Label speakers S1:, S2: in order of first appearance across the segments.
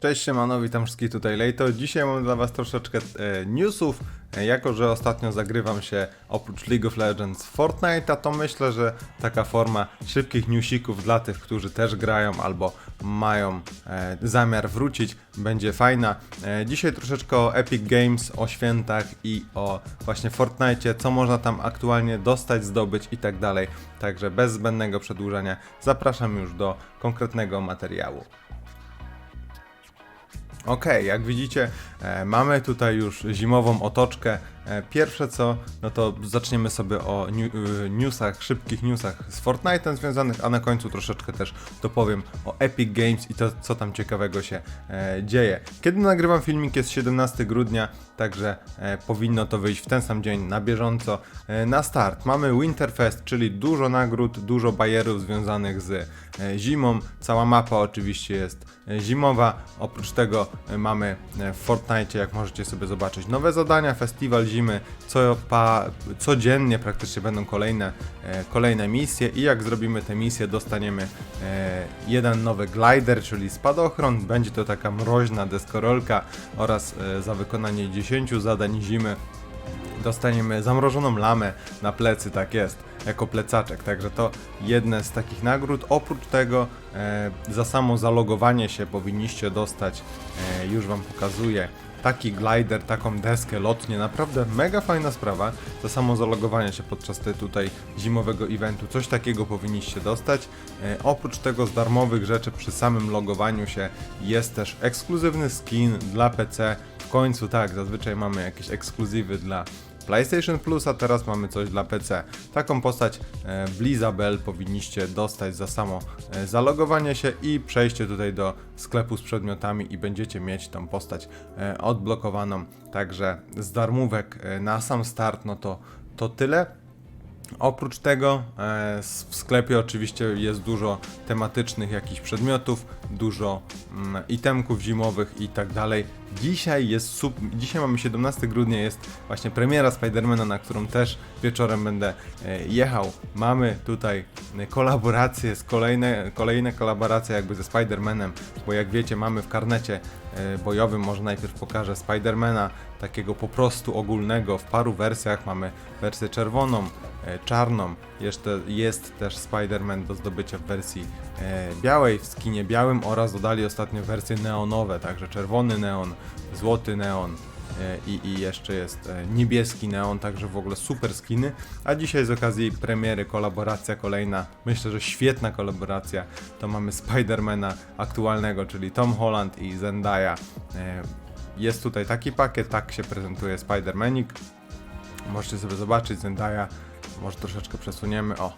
S1: Cześć siemano, witam wszystkich tutaj Lejto. Dzisiaj mam dla was troszeczkę e, newsów. E, jako, że ostatnio zagrywam się oprócz League of Legends w Fortnite'a, to myślę, że taka forma szybkich newsików dla tych, którzy też grają albo mają e, zamiar wrócić, będzie fajna. E, dzisiaj troszeczkę o Epic Games, o świętach i o właśnie Fortnite'cie, co można tam aktualnie dostać, zdobyć i tak dalej. Także bez zbędnego przedłużania zapraszam już do konkretnego materiału. Okej, jak widzicie, e, mamy tutaj już zimową otoczkę. E, pierwsze co, no to zaczniemy sobie o y, newsach, szybkich newsach z Fortnite'em związanych, a na końcu troszeczkę też dopowiem o Epic Games i to, co tam ciekawego się e, dzieje. Kiedy nagrywam filmik jest 17 grudnia, także e, powinno to wyjść w ten sam dzień na bieżąco. E, na start mamy Winterfest, czyli dużo nagród, dużo bajerów związanych z e, zimą. Cała mapa oczywiście jest e, zimowa. Oprócz tego e, mamy e, w Fortnite, jak możecie sobie zobaczyć, nowe zadania, festiwal Co pa, codziennie praktycznie będą kolejne, e, kolejne misje i jak zrobimy te misje, dostaniemy e, jeden nowy glider, czyli spadochron. Będzie to taka mroźna deskorolka oraz e, za wykonanie 10 zadań zimy dostaniemy zamrożoną lamę na plecy, tak jest, jako plecaczek. Także to jedne z takich nagród. Oprócz tego e, za samo zalogowanie się powinniście dostać, e, już Wam pokazuję, taki glider, taką deskę lotnie. Naprawdę mega fajna sprawa. Za samo zalogowanie się podczas tej tutaj zimowego eventu. Coś takiego powinniście dostać. E, oprócz tego z darmowych rzeczy przy samym logowaniu się jest też ekskluzywny skin dla PC. W końcu tak, zazwyczaj mamy jakieś ekskluzywy dla PlayStation Plus, a teraz mamy coś dla PC. Taką postać e, Blizabel powinniście dostać za samo e, zalogowanie się i przejście tutaj do sklepu z przedmiotami i będziecie mieć tą postać e, odblokowaną. Także z darmówek na sam start, no to, to tyle. Oprócz tego e, w sklepie oczywiście jest dużo tematycznych jakichś przedmiotów, dużo mm, itemków zimowych i tak dalej. Dzisiaj jest sup- dzisiaj mamy 17 grudnia, jest właśnie premiera Spidermana, na którą też wieczorem będę e, jechał. Mamy tutaj e, kolaboracje z kolejne, kolejne kolaboracje jakby ze Spidermanem, bo jak wiecie mamy w karnecie bojowym, może najpierw pokażę Spidermana, takiego po prostu ogólnego. W paru wersjach. Mamy wersję czerwoną, e, czarną, jeszcze jest też Spider-Man do zdobycia w wersji e, białej, w skinie białym oraz dodali ostatnio wersje neonowe, także czerwony neon, złoty neon e, i, i jeszcze jest e, niebieski neon, także w ogóle super skiny. A dzisiaj z okazji premiery kolaboracja kolejna, myślę, że świetna kolaboracja, to mamy Spidermana aktualnego, czyli Tom Holland i Zendaya. E, Jest tutaj taki pakiet, tak się prezentuje Spider-Manik. Możecie sobie zobaczyć Zendaya, może troszeczkę przesuniemy, o.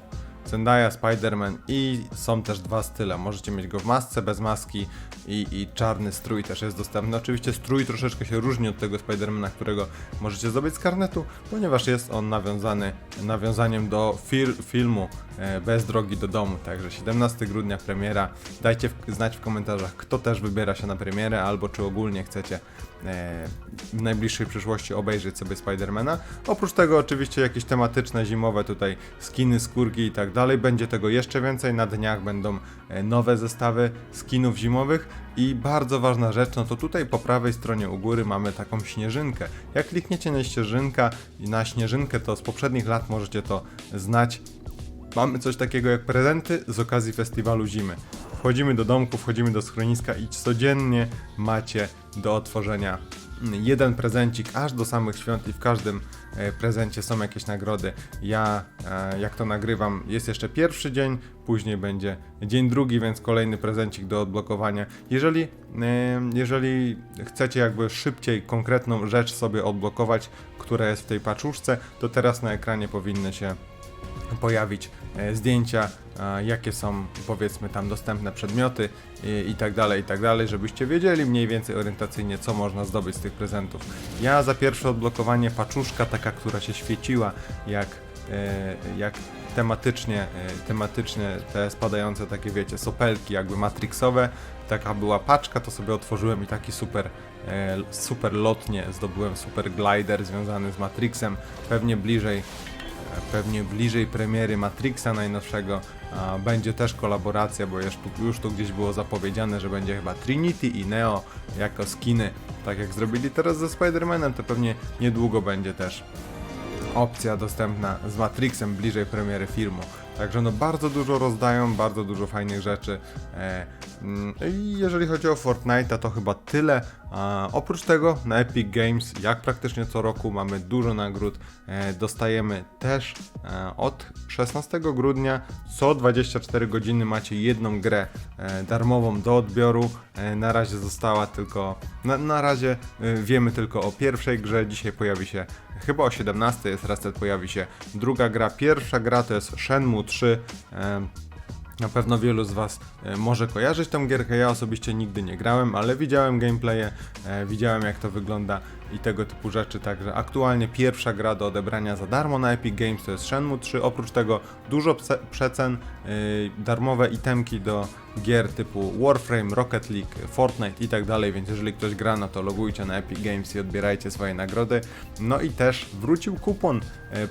S1: Zendaya, Spider-Man i są też dwa style. Możecie mieć go w masce, bez maski i, i czarny strój też jest dostępny. Oczywiście strój troszeczkę się różni od tego Spidermana, którego możecie zdobyć z karnetu, ponieważ jest on nawiązany nawiązaniem do fil, filmu e, Bez drogi do domu. Także 17 grudnia premiera. Dajcie w, znać w komentarzach, kto też wybiera się na premierę, albo czy ogólnie chcecie w najbliższej przyszłości obejrzeć sobie Spidermana. Oprócz tego oczywiście jakieś tematyczne, zimowe tutaj skiny, skórki i tak dalej. Będzie tego jeszcze więcej. Na dniach będą e, nowe zestawy skinów zimowych i bardzo ważna rzecz, no to tutaj po prawej stronie u góry mamy taką śnieżynkę. Jak klikniecie na śnieżynka na śnieżynkę, to z poprzednich lat możecie to znać. Mamy coś takiego jak prezenty z okazji festiwalu zimy. Wchodzimy do domku, wchodzimy do schroniska i codziennie macie do otworzenia jeden prezencik aż do samych świąt i w każdym e, prezencie są jakieś nagrody. Ja e, jak to nagrywam jest jeszcze pierwszy dzień, później będzie dzień drugi, więc kolejny prezencik do odblokowania. Jeżeli, e, jeżeli chcecie jakby szybciej konkretną rzecz sobie odblokować, która jest w tej paczuszce, to teraz na ekranie powinny się pojawić zdjęcia, e, jakie są powiedzmy tam dostępne przedmioty i, tak dalej, i tak dalej, żebyście wiedzieli mniej więcej orientacyjnie, co można zdobyć z tych prezentów. Ja za pierwsze odblokowanie paczuszka, taka, która się świeciła, jak, e, jak tematycznie, e, tematycznie te spadające takie, wiecie, sopelki jakby matrixowe, taka była paczka, to sobie otworzyłem i taki super super lotnie zdobyłem super glider związany z Matrixem, pewnie bliżej pewnie bliżej premiery Matrixa najnowszego będzie też kolaboracja, bo już tu, już tu gdzieś było zapowiedziane, że będzie chyba Trinity i Neo jako skiny, tak jak zrobili teraz ze Spider-Manem, to pewnie niedługo będzie też opcja dostępna z Matrixem bliżej premiery filmu. Także no bardzo dużo rozdają, bardzo dużo fajnych rzeczy. E, I jeżeli chodzi o Fortnite'a, to chyba tyle. Oprócz tego na Epic Games, jak praktycznie co roku, mamy dużo nagród. E, dostajemy też e, od 16 grudnia co 24 godziny macie jedną grę e, darmową do odbioru. Na razie została tylko, na, na razie wiemy tylko o pierwszej grze. Dzisiaj pojawi się chyba o 17 jest reset, pojawi się druga gra. Pierwsza gra to jest Shenmue 3. Na pewno wielu z Was e, może kojarzyć tą gierkę. Ja osobiście nigdy nie grałem, ale widziałem gameplaye, e, widziałem jak to wygląda i tego typu rzeczy. Także aktualnie pierwsza gra do odebrania za darmo na Epic Games to jest Shenmue 3. Oprócz tego dużo przecen, e, darmowe itemki do gier typu Warframe, Rocket League, Fortnite i tak dalej. Więc jeżeli ktoś gra, no to logujcie na Epic Games i odbierajcie swoje nagrody. No i też wrócił kupon e,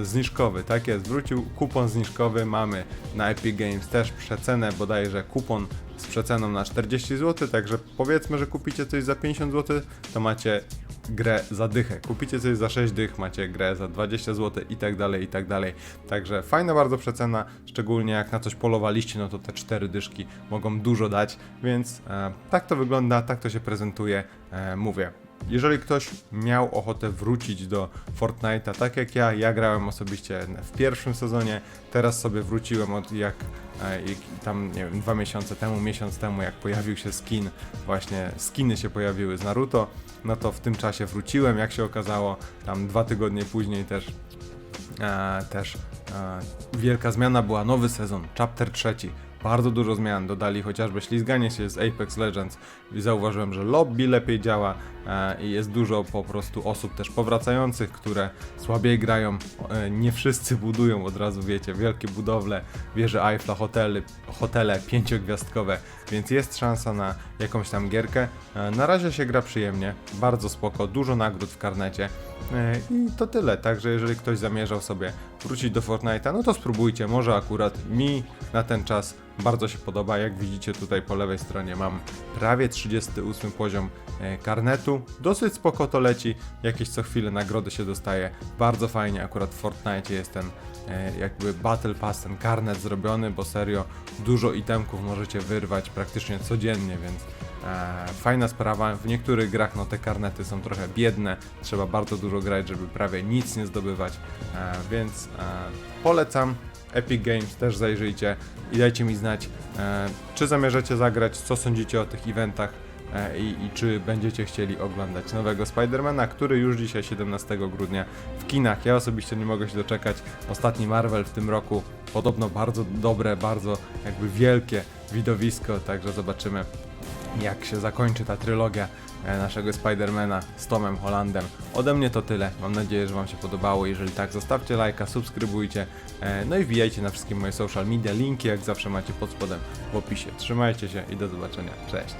S1: e, zniżkowy, tak jest, wrócił kupon zniżkowy. Mamy na Epic Games też przecenę, bodajże kupon z przeceną na 40 zł, także powiedzmy, że kupicie coś za 50 zł, to macie grę za dychę. Kupicie coś za 6 dych, macie grę za 20 zł i tak dalej, i tak dalej. Także fajna bardzo przecena, szczególnie jak na coś polowaliście, no to te 4 dyszki mogą dużo dać, więc e, tak to wygląda, tak to się prezentuje, e, mówię. Jeżeli ktoś miał ochotę wrócić do Fortnite'a, tak jak ja, ja grałem osobiście w pierwszym sezonie, teraz sobie wróciłem od jak e, jak tam, nie wiem, dwa miesiące temu, miesiąc temu, jak pojawił się skin, właśnie skiny się pojawiły z Naruto, no to w tym czasie wróciłem, jak się okazało, tam dwa tygodnie później też e, też e, wielka zmiana była, nowy sezon, chapter trzeci. Bardzo dużo zmian dodali, chociażby ślizganie się z Apex Legends. Zauważyłem, że lobby lepiej działa e, i jest dużo po prostu osób też powracających, które słabiej grają. E, nie wszyscy budują od razu, wiecie, wielkie budowle, wieże Eiffla, hotely, hotele pięciogwiazdkowe, więc jest szansa na jakąś tam gierkę. E, na razie się gra przyjemnie, bardzo spoko, dużo nagród w karnecie. I to tyle, także jeżeli ktoś zamierzał sobie wrócić do Fortnite'a, no to spróbujcie, może akurat mi na ten czas bardzo się podoba. Jak widzicie tutaj po lewej stronie mam prawie 38 poziom e, karnetu. Dosyć spoko to leci, jakieś co chwilę nagrody się dostaje. Bardzo fajnie akurat w Fortnite jest ten e, jakby Battle Pass, ten karnet zrobiony, bo serio dużo itemków możecie wyrwać praktycznie codziennie, więc fajna sprawa. W niektórych grach no te karnety są trochę biedne, trzeba bardzo dużo grać, żeby prawie nic nie zdobywać, e, więc e, polecam. Epic Games też zajrzyjcie i dajcie mi znać, e, czy zamierzacie zagrać, co sądzicie o tych eventach e, i, i czy będziecie chcieli oglądać nowego Spidermana, który już dzisiaj 17 grudnia w kinach. Ja osobiście nie mogę się doczekać. Ostatni Marvel w tym roku podobno bardzo dobre, bardzo jakby wielkie widowisko, także zobaczymy jak się zakończy ta trylogia e, naszego Spidermana z Tomem Hollandem. Ode mnie to tyle. Mam nadzieję, że Wam się podobało. Jeżeli tak, zostawcie lajka, subskrybujcie. e, No i wbijajcie na wszystkie moje social media. Linki jak zawsze macie pod spodem w opisie. Trzymajcie się i do zobaczenia. Cześć.